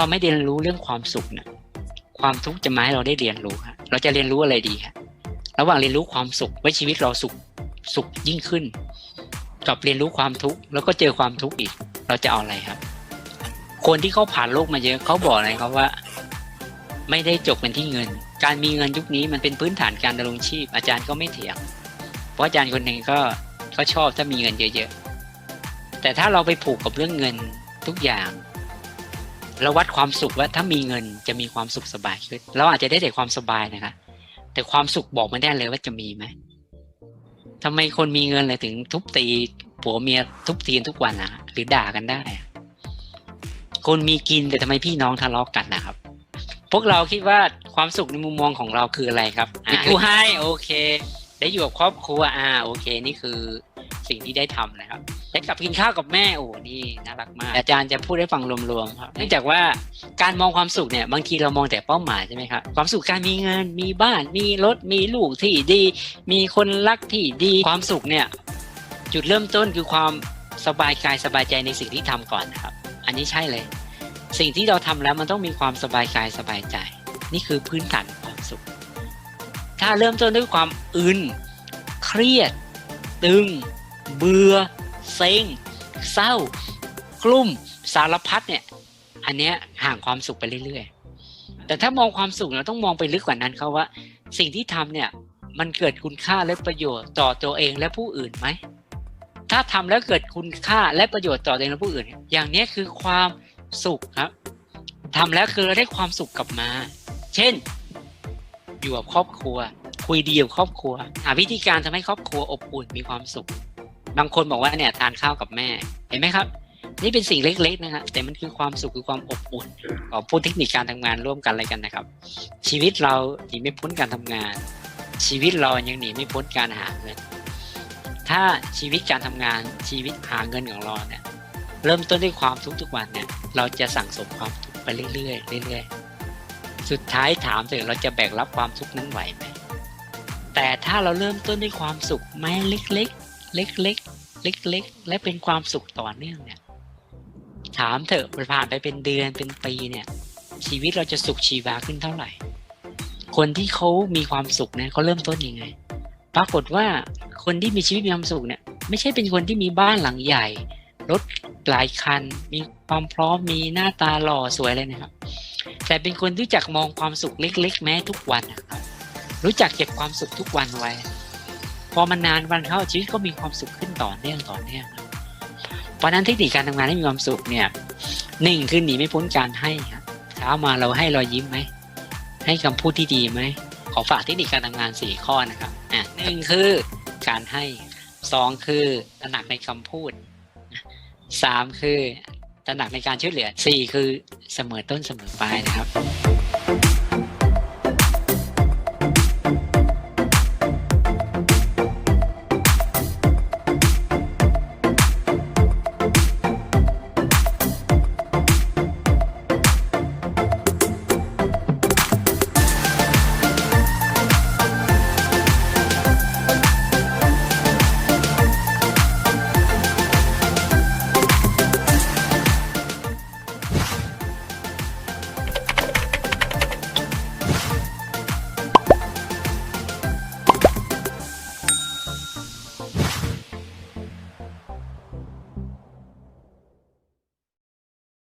เราไม่เรียนรู้เรื่องความสุขเนี่ยความทุกข์จะมาให้เราได้เรียนรู้ฮะเราจะเรียนรู้อะไรดีฮะระหว่างเรียนรู้ความสุขไว้ชีวิตเราสุขสุขยิ่งขึ้น กับเรียนรู้ความทุกข์แล้วก็เจอความทุกข์อีก เราจะเอาอะไรครับ คนที่เขาผ่านโลกมาเยอะเขาบอกอะไรครับว่า ไม่ได้จบกันที่เงิน การมีเงินยุคนี้มันเป็นพื้นฐานการดำรงชีพ อาจารย์ก็ไม่เถียง เพราะอาจารย์คนหนึ่งก็ก็ชอบถ้ามีเงินเยอะๆแต่ถ้าเราไปผูกกับเรื่องเงินทุกอย่าง เราวัดความสุขว่าถ้ามีเงินจะมีความสุขสบายขึ้นเราอาจจะได้แต่ความสบายนะคะ แต่ความสุขบอกไม่ได้เลยว่าจะมีไหมทำไมคนมีเงินเลยถึงทุบตีผัวเมียทุบตีกันทุกวันนะหรือด่ากันได้อะคนมีกินแต่ทำไมพี่น้องทะเลาะกันนะครับ พวกเราคิดว่าความสุขในมุมมองของเราคืออะไรครับอะผู้ให้โอเค ได้อยู่กับครอบครัวอ่าโอเค นี่คือ สิ่งที่ได้ทำนะครับได้กลับกินข้าวกับแม่โอ้นี่น่ารักมาก อาจารย์จะพูดให้ฟังรวมๆครับเนื่องจากว่าการมองความสุขเนี่ยบางทีเรามองแต่เป้าหมายใช่ไหมครับความสุขการมีเงินมีบ้าน มีรถมีลูกที่ดี มีคนรักที่ดีความสุขเนี่ยจุดเริ่มต้นคือความสบายกายสบายใจในสิ่งที่ทำก่อนนะครับ อันนี้ใช่เลย สิ่งที่เราทำแล้วมันต้องมีความสบายกายสบายใจ นี่คือพื้นฐานความสุข ถ้าเริ่มต้นด้วยความอึนเครียด ตึง เบื่อ เซ็ง เศร้า กลุ่ม สารพัดเนี่ย อันเนี้ยห่างความสุขไปเรื่อยๆ แต่ถ้ามองความสุขเราต้องมองไปลึกกว่านั้นเขาว่า สิ่งที่ทำเนี่ยมันเกิดคุณค่าและประโยชน์ต่อตัวเองและผู้อื่นไหม ถ้าทำแล้วเกิดคุณค่าและประโยชน์ต่อตัวเองและผู้อื่น อย่างนี้คือความสุขครับทำแล้วคือเราได้ความสุขกลับมา เช่น อยู่กับครอบครัว คุยดีกับครอบครัวหาวิธีการทำให้ครอบครัวอบอุ่นมีความสุข บางคนบอกว่าเนี่ยทานข้าวกับแม่ เห็นไหมครับ นี่เป็นสิ่งเล็กๆนะครับแต่มันคือความสุขคือความอบอุ่นขอพูดเทคนิคการทำงานร่วมกันอะไรกันนะครับ ชีวิตเราหนีไม่พ้นการทำงาน ชีวิตเรายังหนีไม่พ้นการหาเงินถ้าชีวิตการทำงานชีวิตหาเงินของเราเนี่ยเริ่มต้นด้วยความทุกข์ทุกวันเนี่ยเราจะสั่งสมความทุกข์ไปเรื่อยๆเรื่อยๆ สุดท้ายถามเถอะเราจะแบกรับความทุกข์นั้นไหวไหมแต่ถ้าเราเริ่มต้นด้วยความสุขแม้เล็ก ๆ เล็กๆ เล็กๆ และเป็นความสุขต่อเนื่องเนี่ย ถามเถอะผ่านไปเป็นเดือนเป็นปีเนี่ย ชีวิตเราจะสุขชีวาขึ้นเท่าไหร่ คนที่เขามีความสุขเนี่ยเขาเริ่มต้นยังไง ปรากฏว่าคนที่มีชีวิตมีความสุขเนี่ย ไม่ใช่เป็นคนที่มีบ้านหลังใหญ่ รถหลายคัน มีความพร้อมมีหน้าตาหล่อสวยเลยนะครับ แต่เป็นคนที่รู้จักมองความสุขเล็ก ๆ แม้ทุกวันนะครับรู้จักเก็บความสุขทุกวันไว้ พอมันนานวันเข้าชีวิตก็มีความสุขขึ้นต่อเนื่องต่อเนื่องเพราะนั้นเทคนิคการทำงานให้มีความสุขเนี่ยหนึ่งคือหนีไม่พ้นการให้ครับเช้ามาเราให้รอยยิ้มไหมให้คำพูดที่ดีไหมขอฝากเทคนิคการทำงานสี่ข้อนะครับอะหนึ่งคือการให้สองคือตระหนักในคำพูดสามคือตระหนักในการช่วยเหลือสี่คือเสมอต้นเสมอปลายนะครับ